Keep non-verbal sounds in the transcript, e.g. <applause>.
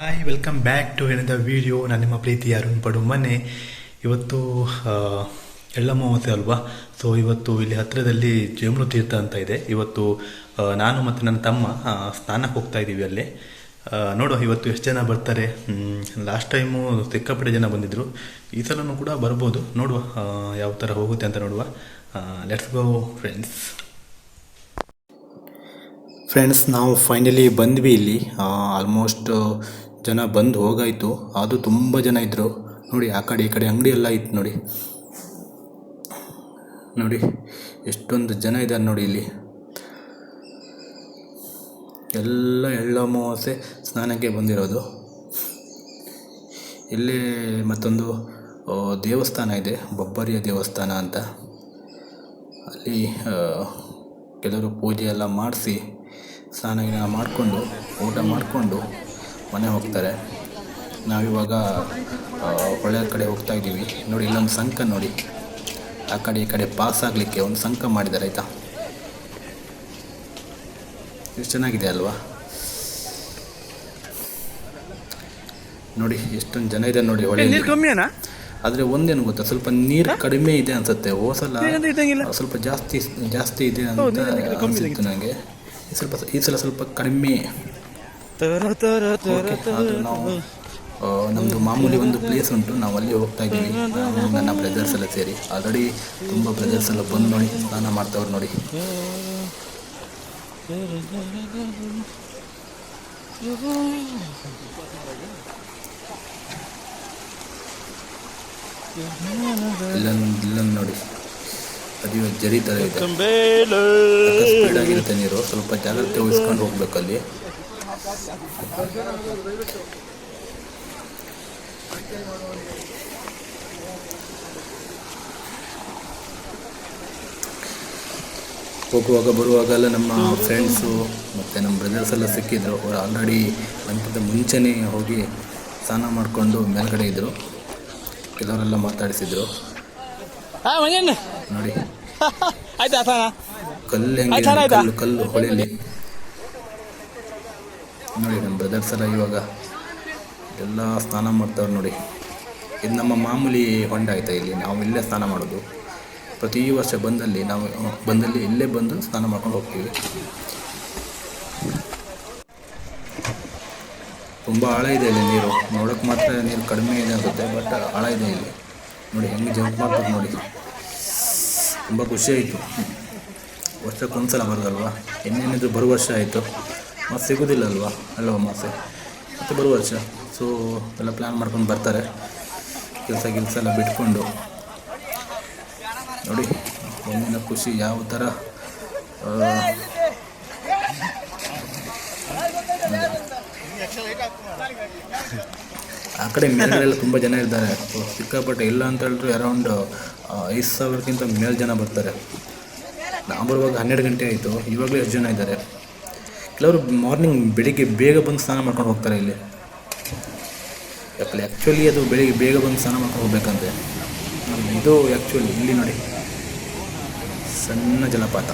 Hi welcome back to another video ನಾನು ನಿಮ್ಮ ಪ್ರೀತಿ ಅರುಣ್ ಪಡು. ಮನೆ ಇವತ್ತು ಎಳ್ಳ ಎಳ್ಳಮಾವಾಸ್ಯೆ ಅಲ್ವಾ? ಸೊ ಇವತ್ತು ಇಲ್ಲಿ ಹತ್ತಿರದಲ್ಲಿ ಜಮರು ಅಂತ ಇದೆ. ಇವತ್ತು ನಾನು ಮತ್ತು ನನ್ನ ತಮ್ಮ ಸ್ನಾನಕ್ಕೆ ಹೋಗ್ತಾ ಇದ್ದೀವಿ ಅಲ್ಲಿ. ನೋಡುವ ಇವತ್ತು ಎಷ್ಟು ಜನ ಬರ್ತಾರೆ? ಲಾಸ್ಟ್ ಟೈಮು ಸಿಕ್ಕಾಪಟ್ಟೆ ಜನ ಬಂದಿದ್ದರು ಈ ಸಲನೂ ಕೂಡ ಬರ್ಬೋದು. ನೋಡುವ ಯಾವ ಥರ ಹೋಗುತ್ತೆ ಅಂತ ನೋಡುವ. ಲೆಟ್ಸ್ ಗೋ ಫ್ರೆಂಡ್ಸ್ ಫ್ರೆಂಡ್ಸ್ ನಾವು ಫೈನಲಿ ಬಂದ್ವಿ ಇಲ್ಲಿ. ಆಲ್ಮೋಸ್ಟ್ ಜನ ಬಂದು ಹೋಗಾಯಿತು. ಅದು ತುಂಬ ಜನ ಇದ್ದರು ನೋಡಿ, ಆ ಕಡೆ, ಈ ಕಡೆ ಅಂಗಡಿ ಎಲ್ಲ ಇತ್ತು ನೋಡಿ. ನೋಡಿ, ಎಷ್ಟೊಂದು ಜನ ಇದ್ದಾರೆ ನೋಡಿ ಇಲ್ಲಿ. ಎಲ್ಲ ಎಳ್ಳು ಅಮಾವಾಸ್ಯೆ ಸ್ನಾನಕ್ಕೆ ಬಂದಿರೋದು. ಇಲ್ಲಿ ಮತ್ತೊಂದು ದೇವಸ್ಥಾನ ಇದೆ, ಬೊಬ್ಬರಿಯ ದೇವಸ್ಥಾನ ಅಂತ. ಅಲ್ಲಿ ಕೆಲವರು ಪೂಜೆ ಎಲ್ಲ ಮಾಡಿಸಿ ಸ್ನಾನ ಮಾಡಿಕೊಂಡು, ಊಟ ಮಾಡಿಕೊಂಡು ಮನೆ ಹೋಗ್ತಾರೆ. ನಾವಿವಾಗ ಹೊಳೆ ಕಡೆ ಹೋಗ್ತಾ ಇದ್ದೀವಿ. ನೋಡಿ, ಇಲ್ಲೊಂದು ಸಂಕ ನೋಡಿ. ಆ ಕಡೆ ಈ ಕಡೆ ಪಾಸ್ ಆಗಲಿಕ್ಕೆ ಒಂದು ಸಂಕ ಮಾಡಿದ್ದಾರೆ, ಆಯಿತಾ? ಎಷ್ಟು ಚೆನ್ನಾಗಿದೆ ಅಲ್ವಾ? ನೋಡಿ ಎಷ್ಟೊಂದು ಜನ ಇದೆ ನೋಡಿ ಕಮ್ಮಿ ಕಮ್ಮಿನಾ ಆದರೆ ಒಂದೇನು ಗೊತ್ತಾ ಸ್ವಲ್ಪ ನೀರು ಕಡಿಮೆ ಇದೆ ಅನ್ಸುತ್ತೆ ಹೋಸಲ. ಸ್ವಲ್ಪ ಜಾಸ್ತಿ ಜಾಸ್ತಿ ಇದೆ ಅಂತ ಅನಿಸಿತ್ತು ನನಗೆ ಈ ಸ್ವಲ್ಪ ಈ ಸಲ ಸ್ವಲ್ಪ ಕಡಿಮೆ. ನಾವು ಆ, ಮಾಮೂಲಿ ಒಂದು ಪ್ಲೇಸ್ ಉಂಟು ನಾವು ಅಲ್ಲಿ ಹೋಗ್ತಾ ಇದ್ದೀವಿ. ನಾನು ನನ್ನ ಬ್ರದರ್ಸ್ ಎಲ್ಲ ಸೇರಿ. ಆಲ್ರೆಡಿ ತುಂಬ ಬ್ರದರ್ಸ್ ಎಲ್ಲ ಬಂದು ನೋಡಿ ಸ್ನಾನ ಮಾಡ್ತವ್ರು ನೋಡಿ. ಇಲ್ಲೊಂದು ನೋಡಿ. ಅದು ಜರಿ ಥರ ಇದೆ. ಕಂಬೇಲು ಸ್ಪೀಡ್ ಆಗಿರುತ್ತೆ ನೀರು. ಸ್ವಲ್ಪ ಜಾಗ್ರತೆ ವಹಿಸ್ಕೊಂಡು ಹೋಗ್ಬೇಕು ಅಲ್ಲಿ. ಹೋಗುವಾಗ ಬರುವಾಗೆಲ್ಲ ನಮ್ಮ ಫ್ರೆಂಡ್ಸು ಮತ್ತು ನಮ್ಮ ಬ್ರದರ್ಸ್ ಎಲ್ಲ ಸಿಕ್ಕಿದ್ರು. ಅವ್ರು ಆಲ್ರೆಡಿ ನಮ್ಗಿಂತ ಮುಂಚೆನೇ ಹೋಗಿ ಸ್ನಾನ ಮಾಡಿಕೊಂಡು ಮೇಲ್ಗಡೆ ಇದ್ದರು ಕೆಲವರೆಲ್ಲ ಮಾತಾಡಿಸಿದ್ರು. ನೋಡಿ. <laughs> ಕಲ್ಲು ಹೆಂಗೆ? ಕಲ್ಲು ಕಲ್ಲು ಹೊಳೆಯಲ್ಲಿ ನೋಡಿ ನಮ್ಮ ಬ್ರದರ್ಸ್ ಎಲ್ಲ ಇವಾಗ ಎಲ್ಲ ಸ್ನಾನ ಮಾಡ್ತಾವ್ರು ನೋಡಿ. ಇದು ನಮ್ಮ ಮಾಮೂಲಿ ಹೊಂಡ ಆಯ್ತಾ ಇಲ್ಲಿ? ನಾವು ಇಲ್ಲೇ ಸ್ನಾನ ಮಾಡೋದು. ಪ್ರತಿ ವರ್ಷ ಬಂದಲ್ಲಿ ನಾವು, ಬಂದಲ್ಲಿ ಇಲ್ಲೇ ಬಂದು ಸ್ನಾನ ಮಾಡ್ಕೊಂಡು ಹೋಗ್ತೀವಿ. ತುಂಬ ಆಳ ಇದೆ ಇಲ್ಲಿ ನೀರು. ನೋಡೋಕೆ ಮಾತ್ರ ನೀರು ಕಡಿಮೆ ಇದೆ ಅನ್ಸುತ್ತೆ, ಬಟ್ ಆಳ ಇದೆ ಇಲ್ಲಿ. ನೋಡಿ, ಹೆಂಗೆ ಜಂಪ್ ಮಾಡ್ತಾರೆ ನೋಡಿ. ತುಂಬ ಖುಷಿ ಆಯಿತು. ವರ್ಷಕ್ಕೊಂದ್ಸಲ ಬರೋದಲ್ವಾ? ಇನ್ನೇನಿದ್ರು ಬರೋ ವರ್ಷ ಆಯಿತು. ಮತ್ತು ಸಿಗೋದಿಲ್ಲ ಅಲ್ವಾ? ಅಲ್ವಾ ಮಾಸೆ? ಮತ್ತು ಬರೋ ವರ್ಷ. ಸೊ ಎಲ್ಲ ಪ್ಲ್ಯಾನ್ ಮಾಡ್ಕೊಂಡು ಬರ್ತಾರೆ. ಕೆಲಸ ಕೆಲಸ ಎಲ್ಲ ಬಿಟ್ಕೊಂಡು. ನೋಡಿ ಒಂದಿನ ಖುಷಿ ಯಾವ ಥರ ಆ, ಕಡೆ ಮೇಲೆಲ್ಲ ತುಂಬ ಜನ ಇದ್ದಾರೆ. ಸಿಕ್ಕಾಪಟ್ಟೆ ಇಲ್ಲ ಅಂತ ಹೇಳಿದ್ರು ಅರೌಂಡ್ ಐದು ಸಾವಿರಕ್ಕಿಂತ ಮೇಲೆ ಜನ ಬರ್ತಾರೆ. ನಾವು ಬರುವಾಗ ಹನ್ನೆರಡು ಗಂಟೆ ಆಯಿತು ಇವಾಗಲೇ ಎಷ್ಟು ಜನ ಇದ್ದಾರೆ? ಕೆಲವರು ಮಾರ್ನಿಂಗ್ ಬೆಳಿಗ್ಗೆ ಬೇಗ ಬಂದು ಸ್ನಾನ ಮಾಡ್ಕೊಂಡು ಹೋಗ್ತಾರೆ ಇಲ್ಲಿ. ಯಾಕಲ್ಲಿ ಆ್ಯಕ್ಚುಲಿ ಅದು ಬೆಳಿಗ್ಗೆ ಬೇಗ ಬಂದು ಸ್ನಾನ ಮಾಡ್ಕೊಂಡು ಹೋಗ್ಬೇಕಂತೆ. ಇದು ಆ್ಯಕ್ಚುಲಿ ಇಲ್ಲಿ ನೋಡಿ ಸಣ್ಣ ಜಲಪಾತ.